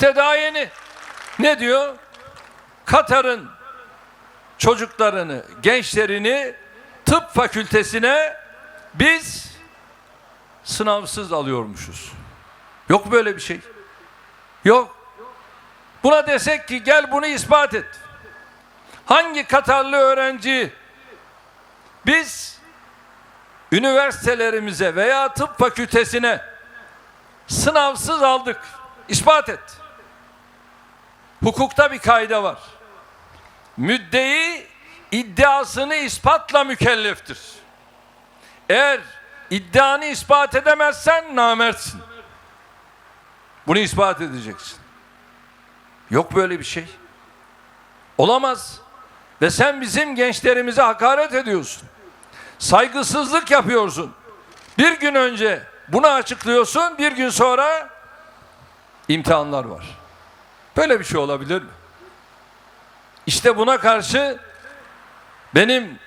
İşte daha yeni. Ne diyor? Katar'ın çocuklarını, gençlerini tıp fakültesine biz sınavsız alıyormuşuz. Yok böyle bir şey. Yok. Buna desek ki gel bunu ispat et. Hangi Katarlı öğrenci biz üniversitelerimize veya tıp fakültesine sınavsız aldık. İspat et. Hukukta bir kaide var. Müddei iddiasını ispatla mükelleftir. Eğer iddianı ispat edemezsen namertsin. Bunu ispat edeceksin. Yok böyle bir şey. Olamaz. Ve sen bizim gençlerimize hakaret ediyorsun. Saygısızlık yapıyorsun. Bir gün önce bunu açıklıyorsun, bir gün sonra imtihanlar var. Böyle bir şey olabilir mi? İşte buna karşı benim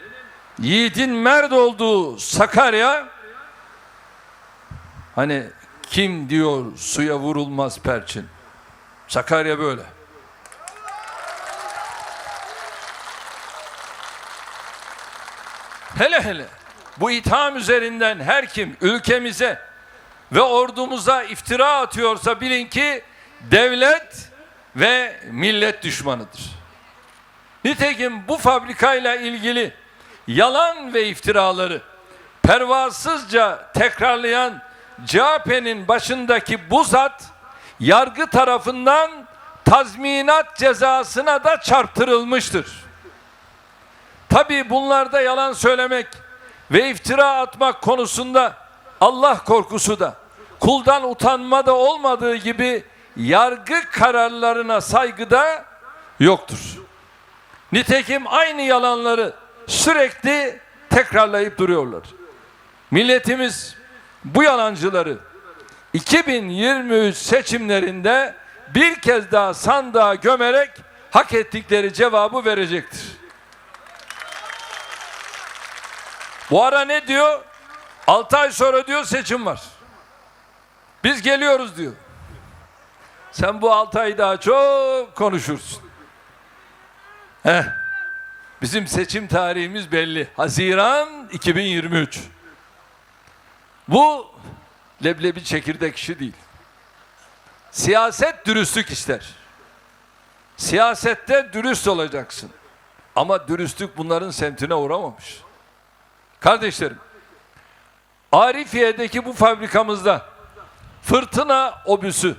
yiğidin merd olduğu Sakarya hani kim diyor suya vurulmaz perçin. Sakarya böyle. Hele hele bu itham üzerinden her kim ülkemize ve ordumuza iftira atıyorsa bilin ki devlet ve millet düşmanıdır. Nitekim bu fabrikayla ilgili yalan ve iftiraları pervasızca tekrarlayan CHP'nin başındaki bu zat yargı tarafından tazminat cezasına da çarptırılmıştır. Tabi bunlarda yalan söylemek ve iftira atmak konusunda Allah korkusu da kuldan utanma da olmadığı gibi yargı kararlarına saygıda yoktur. Nitekim aynı yalanları sürekli tekrarlayıp duruyorlar. Milletimiz bu yalancıları 2023 seçimlerinde bir kez daha sandığa gömerek hak ettikleri cevabı verecektir. Bu ara ne diyor? 6 ay sonra diyor seçim var. Biz geliyoruz diyor. Sen bu 6 ay daha çok konuşursun. Heh. Bizim seçim tarihimiz belli. Haziran 2023. Bu leblebi çekirdek işi değil. Siyaset dürüstlük ister. Siyasette dürüst olacaksın. Ama dürüstlük bunların semtine uğramamış. Kardeşlerim, Arifiye'deki bu fabrikamızda fırtına obüsü,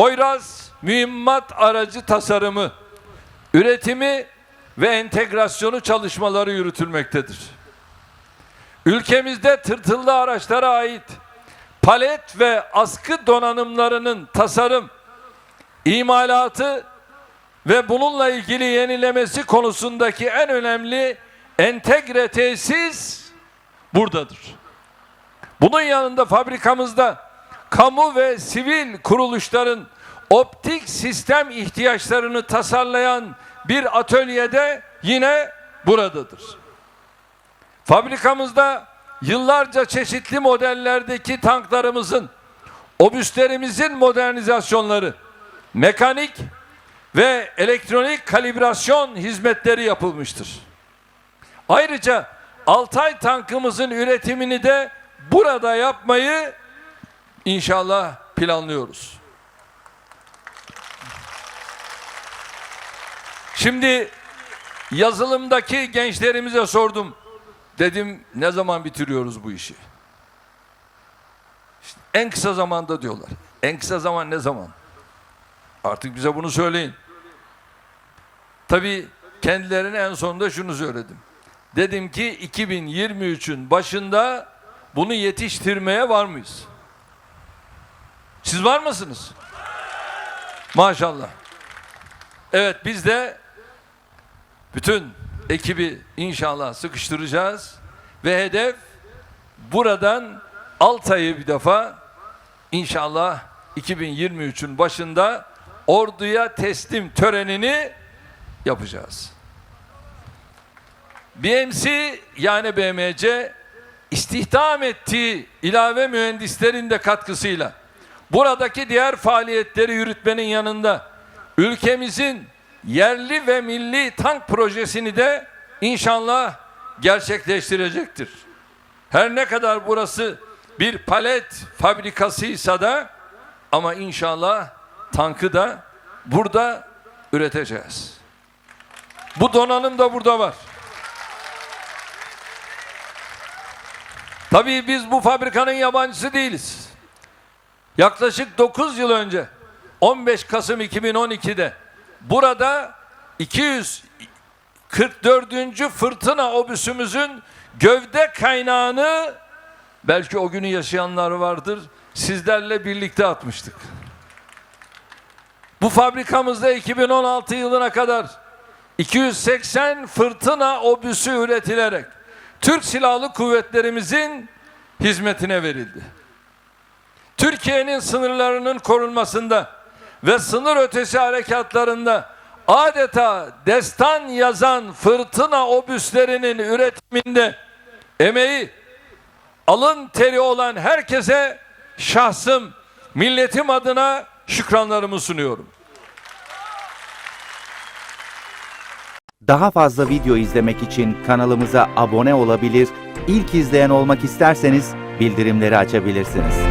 Poyraz mühimmat aracı tasarımı, üretimi ve entegrasyonu çalışmaları yürütülmektedir. Ülkemizde tırtıllı araçlara ait palet ve askı donanımlarının tasarım, imalatı ve bununla ilgili yenilemesi konusundaki en önemli entegre tesis buradadır. Bunun yanında fabrikamızda kamu ve sivil kuruluşların optik sistem ihtiyaçlarını tasarlayan bir atölyede yine buradadır. Fabrikamızda yıllarca çeşitli modellerdeki tanklarımızın, obüslerimizin modernizasyonları, mekanik ve elektronik kalibrasyon hizmetleri yapılmıştır. Ayrıca Altay tankımızın üretimini de burada yapmayı inşallah planlıyoruz. Şimdi yazılımdaki gençlerimize sordum. Dedim ne zaman bitiriyoruz bu işi? İşte en kısa zamanda diyorlar. En kısa zaman ne zaman? Artık bize bunu söyleyin. Tabii kendilerine en sonunda şunu söyledim. Dedim ki 2023'ün başında bunu yetiştirmeye var mıyız? Siz var mısınız? Maşallah. Evet biz de bütün ekibi inşallah sıkıştıracağız ve hedef buradan Altay'ı bir defa inşallah 2023'ün başında orduya teslim törenini yapacağız. BMC yani BMC istihdam ettiği ilave mühendislerin de katkısıyla buradaki diğer faaliyetleri yürütmenin yanında ülkemizin yerli ve milli tank projesini de inşallah gerçekleştirecektir. Her ne kadar burası bir palet fabrikasıysa da ama inşallah tankı da burada üreteceğiz. Bu donanım da burada var. Tabii biz bu fabrikanın yabancısı değiliz. Yaklaşık 9 yıl önce 15 Kasım 2012'de burada 244. fırtına obüsümüzün gövde kaynağını belki o günü yaşayanlar vardır sizlerle birlikte atmıştık. Bu fabrikamızda 2016 yılına kadar 280 fırtına obüsü üretilerek Türk Silahlı Kuvvetlerimizin hizmetine verildi. Türkiye'nin sınırlarının korunmasında ve sınır ötesi harekatlarında adeta destan yazan fırtına obüslerinin üretiminde emeği, alın teri olan herkese şahsım, milletim adına şükranlarımı sunuyorum. Daha fazla video izlemek için kanalımıza abone olabilir, ilk izleyen olmak isterseniz bildirimleri açabilirsiniz.